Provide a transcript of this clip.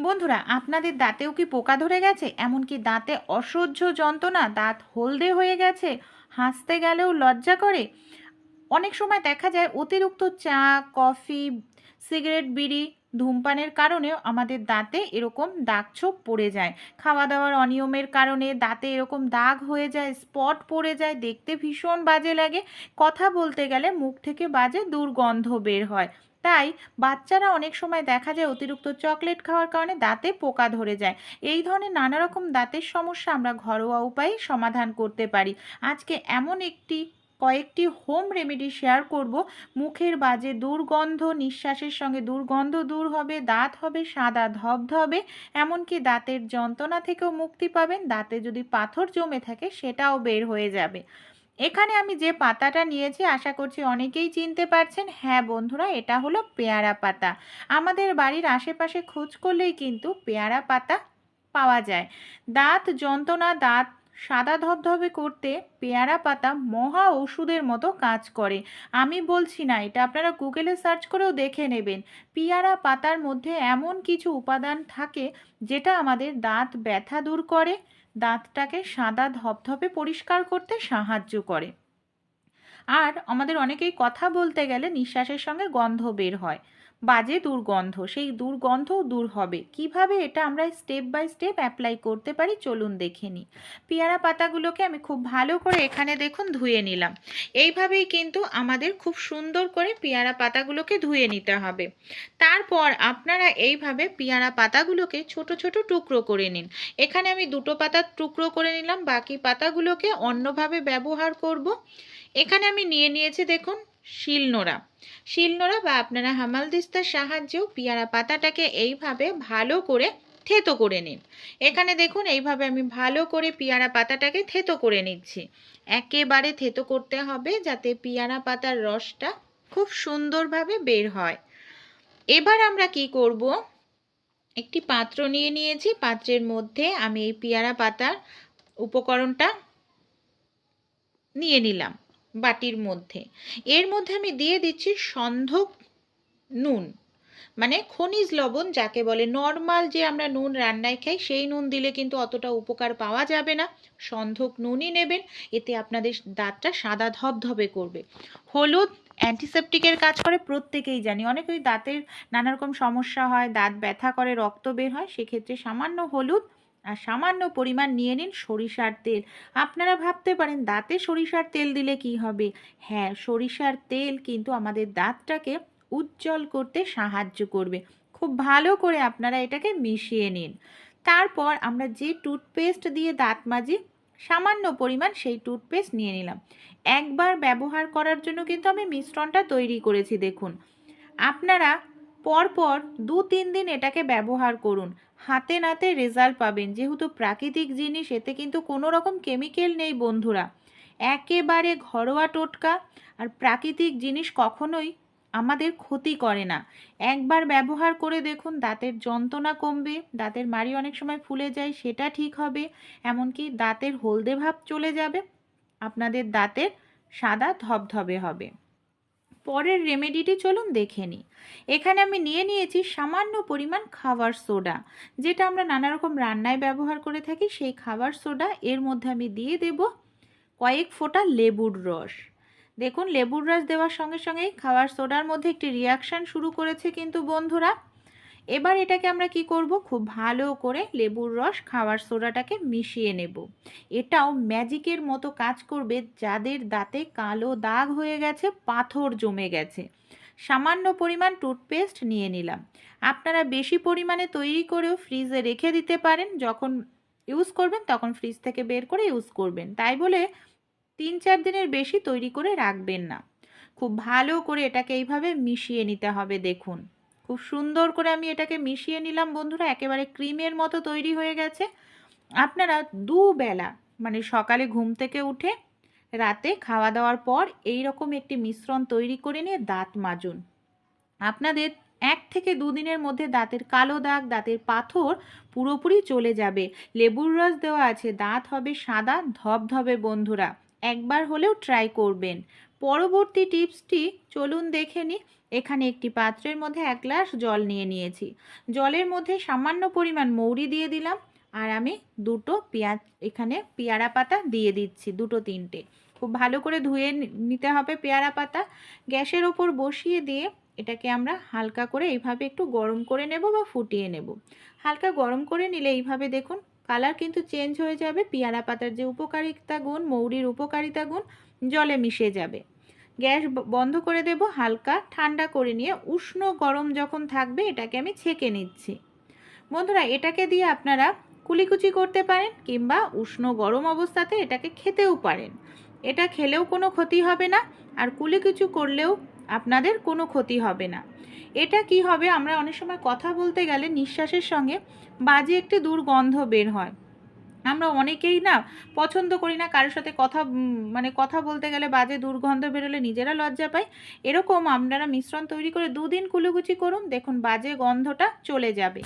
বন্ধুরা, আপনাদের দাঁতেও কি পোকা ধরে গেছে? এমনকি দাঁতে অসহ্য যন্ত্রণা, দাঁত হলদে হয়ে গেছে, হাসতে গেলেও লজ্জা করে। অনেক সময় দেখা যায় অতিরিক্ত চা, কফি, সিগারেট, বিড়ি, ধূমপানের কারণেও আমাদের দাঁতে এরকম দাগ ছোপ পড়ে যায়। খাওয়া দাওয়ার অনিয়মের কারণে দাঁতে এরকম দাগ হয়ে যায়, স্পট পড়ে যায়, দেখতে ভীষণ বাজে লাগে। কথা বলতে গেলে মুখ থেকে বাজে দুর্গন্ধ বের হয়। তাই বাচ্চারা অনেক সময় দেখা যায় অতিরিক্ত চকলেট খাওয়ার কারণে দাঁতে পোকা ধরে যায়। এই ধরনের নানা রকম দাঁতের সমস্যা আমরা ঘরোয়া উপায়ে সমাধান করতে পারি। আজকে এমন একটি, কয়েকটি হোম রেমেডি শেয়ার করব। মুখের বাজে দুর্গন্ধ, নিঃশ্বাসের সঙ্গে দুর্গন্ধ দূর হবে, দাঁত হবে, সাদা ধবধবে, এমনকি দাঁতের যন্ত্রণা থেকেও মুক্তি পাবেন। দাঁতে যদি পাথর জমে থাকে, সেটাও বের হয়ে যাবে। এখানে আমি যে পাতাটা নিয়েছি, আশা করছি অনেকেই চিনতে পারছেন। হ্যাঁ বন্ধুরা, এটা হলো পেয়ারা পাতা। আমাদের বাড়ির আশেপাশে খোঁজ করলেই কিন্তু পেয়ারা পাতা পাওয়া যায়। দাঁত, যন্ত্রণা, দাঁত সাদা ধবধবে করতে পেয়ারা পাতা মহা ওষুধের মতো কাজ করে। আমি বলছি না, এটা আপনারা গুগলে সার্চ করেও দেখে নেবেন। পেয়ারা পাতার মধ্যে এমন কিছু উপাদান থাকে, যেটা আমাদের দাঁত ব্যথা দূর করে দাঁতটাকে সাদা ধপধপে পরিষ্কার করতে সাহায্য করে। আর আমাদের অনেকেই কথা বলতে গেলে নিঃশ্বাসের সঙ্গে গন্ধ বের হয়। বাজে দুর্গন্ধ, সেই দুর্গন্ধও দূর হবে। কীভাবে এটা আমরা স্টেপ বাই স্টেপ অ্যাপ্লাই করতে পারি চলুন দেখে নিই। পেয়ারা পাতাগুলোকে আমি খুব ভালো করে এখানে দেখুন ধুয়ে নিলাম। এইভাবেই কিন্তু আমাদের খুব সুন্দর করে পেয়ারা পাতাগুলোকে ধুয়ে নিতে হবে। তারপর আপনারা এইভাবে পেয়ারা পাতাগুলোকে ছোট ছোট টুকরো করে নিন। এখানে আমি দুটো পাতার টুকরো করে নিলাম, বাকি পাতাগুলোকে অন্যভাবে ব্যবহার করব। এখানে আমি নিয়ে নিয়েছি দেখুন শিলনোড়া। শিলনোড়া বা আপনারা হামালদিস্তার সাহায্যেও পেয়ারা পাতাটাকে এইভাবে ভালো করে থেতো করে নিন। এখানে দেখুন, এইভাবে আমি ভালো করে পেয়ারা পাতাটাকে থেতো করে নিচ্ছি। একেবারে থেতো করতে হবে যাতে পেয়ারা পাতার রসটা খুব সুন্দরভাবে বের হয়। এবার আমরা কি করব? একটি পাত্র নিয়ে নিয়েছি। পাত্রের মধ্যে আমি এই পেয়ারা পাতার উপকরণটা নিয়ে নিলাম। বাটির মধ্যে। এর মধ্যে আমি দিয়ে দিচ্ছি সন্ধক নুন মানে খনিজ লবণ যাকে বলে নর্মাল যে আমরা নুন রান্নায় খাই, সেই নুন দিলে কিন্তু অতটা উপকার পাওয়া যাবে না। সন্ধক নুনই নেবেন, এতে আপনাদের দাঁতটা সাদা ধবধবে করবে। হলুদ অ্যান্টিসেপটিকের কাজ করে, প্রত্যেকেই জানি। অনেকেই দাঁতের নানা রকম সমস্যা হয়, দাঁত ব্যথা করে, রক্ত বের হয়, সেক্ষেত্রে সামান্য হলুদ আর সামান্য পরিমাণ নিয়ে নিন সরিষার তেল। আপনারা ভাবতে পারেন, দাঁতে সরিষার তেল দিলে কি হবে? হ্যাঁ সরিষার তেল কিন্তু আমাদের দাঁতটাকে উজ্জ্বল করতে সাহায্য করবে। খুব ভালো করে আপনারা এটাকে মিশিয়ে নিন। তারপর আমরা যে টুথপেস্ট দিয়ে দাঁত মাজি, সামান্য পরিমাণ সেই টুথপেস্ট নিয়ে নিলাম। একবার ব্যবহার করার জন্য কিন্তু আমি মিশ্রণটা তৈরি করেছি, দেখুন। আপনারা পরপর দু তিন দিন এটাকে ব্যবহার করুন। হাতে নাতে রেজাল্ট পাবেন। যেহেতু প্রাকৃতিক জিনিস, এতে কিন্তু কোনো রকম কেমিক্যাল নেই বন্ধুরা। একেবারে ঘরোয়া টোটকা। আর প্রাকৃতিক জিনিস কখনোই আমাদের ক্ষতি করে না। একবার ব্যবহার করে দেখুন, দাঁতের যন্ত্রণা কমবে, দাঁতের মাড়ি অনেক সময় ফুলে যায়, সেটা ঠিক হবে। এমনকি দাঁতের হলদে ভাব চলে যাবে, আপনাদের দাঁতের সাদা ধবধবে হবে। পরের রেমেডিটি চলুন দেখে নিই। এখানে আমি নিয়ে নিয়েছি সামান্য পরিমাণ খাবার সোডা, যেটা আমরা নানা রকম রান্নায় ব্যবহার করে থাকি। সেই খাবার সোডা, এর মধ্যে আমি দিয়ে দেব কয়েক ফোঁটা লেবুর রস। দেখুন, লেবুর রস দেওয়ার সঙ্গে সঙ্গে খাবার সোডার মধ্যে একটি রিয়াকশান শুরু করেছে কিন্তু বন্ধুরা। এবার এটাকে আমরা কি করব? খুব ভালো করে লেবুর রস খাওয়ার সোডাটাকে মিশিয়ে নেব। এটাও ম্যাজিকের মতো কাজ করবে যাদের দাঁতে কালো দাগ হয়ে গেছে, পাথর জমে গেছে। সামান্য পরিমাণ টুথপেস্ট নিয়ে নিলাম। আপনারা বেশি পরিমাণে তৈরি করেও ফ্রিজে রেখে দিতে পারেন। যখন ইউজ করবেন, তখন ফ্রিজ থেকে বের করে ইউজ করবেন। তাই বলে তিন চার দিনের বেশি তৈরি করে রাখবেন না। খুব ভালো করে এটাকে এইভাবে মিশিয়ে নিতে হবে, দেখুন। খুব সুন্দর করে আমি এটাকে মিশিয়ে নিলাম, বন্ধুরা। একেবারে ক্রিমের মতো তৈরি হয়ে গেছে। আপনারা দুবেলা মানে সকালে ঘুম থেকে উঠে রাতে খাওয়া দাওয়ার পর এই রকম একটি মিশ্রণ তৈরি করে নিয়ে দাঁত মাজুন। আপনাদের এক থেকে দুদিনের মধ্যে দাঁতের কালো দাগ, দাঁতের পাথর পুরোপুরি চলে যাবে। লেবুর রস দেওয়া আছে, দাঁত হবে সাদা, ধবধবে, বন্ধুরা। একবার হলেও ট্রাই করবেন। পরবর্তী টিপসটি চলুন দেখে নিই। এখানে একটি পাত্রের মধ্যে এক গ্লাস জল নিয়ে নিয়েছি। জলের মধ্যে সামান্য পরিমাণ মৌরি দিয়ে দিলাম আর আমি দুটো পেঁয়াজ, এখানে পেয়ারা পাতা দিয়ে দিচ্ছি, দুটো তিনটে। খুব ভালো করে ধুয়ে নিতে হবে পেয়ারা পাতা। গ্যাসের ওপর বসিয়ে দিয়ে এটাকে আমরা হালকা করে এইভাবে একটু গরম করে নেব বা ফুটিয়ে নেব। হালকা গরম করে নিলে এইভাবে দেখুন কালার কিন্তু চেঞ্জ হয়ে যাবে, পেয়ারা পাতার যে উপকারিতা গুণ, মৌরির উপকারিতা গুণ, জলে মিশে যাবে। গ্যাস বন্ধ করে দেব হালকা, ঠান্ডা করে নিয়ে উষ্ণ গরম যখন থাকবে এটাকে আমি ছেঁকে নিচ্ছি। বন্ধুরা, এটাকে দিয়ে আপনারা কুলিকুচি করতে পারেন কিংবা উষ্ণ গরম অবস্থাতে এটাকে খেতেও পারেন। এটা খেলেও কোনো ক্ষতি হবে না, আর কুলিকুচি করলেও আপনাদের কোনো ক্ষতি হবে না। এটা কি হবে? আমরা অনেক সময় কথা বলতে গেলে নিঃশ্বাসের সঙ্গে বাজে একটি দুর্গন্ধ বের হয়। আমরা অনেকেই না পছন্দ করি না কারোর সাথে কথা মানে কথা বলতে গেলে বাজে দুর্গন্ধ বেরোলে নিজেরা লজ্জা পাই এরকম আপনারা মিশ্রণ তৈরি করে দুদিন কুলুকুচি করুন, দেখুন বাজে গন্ধটা চলে যাবে।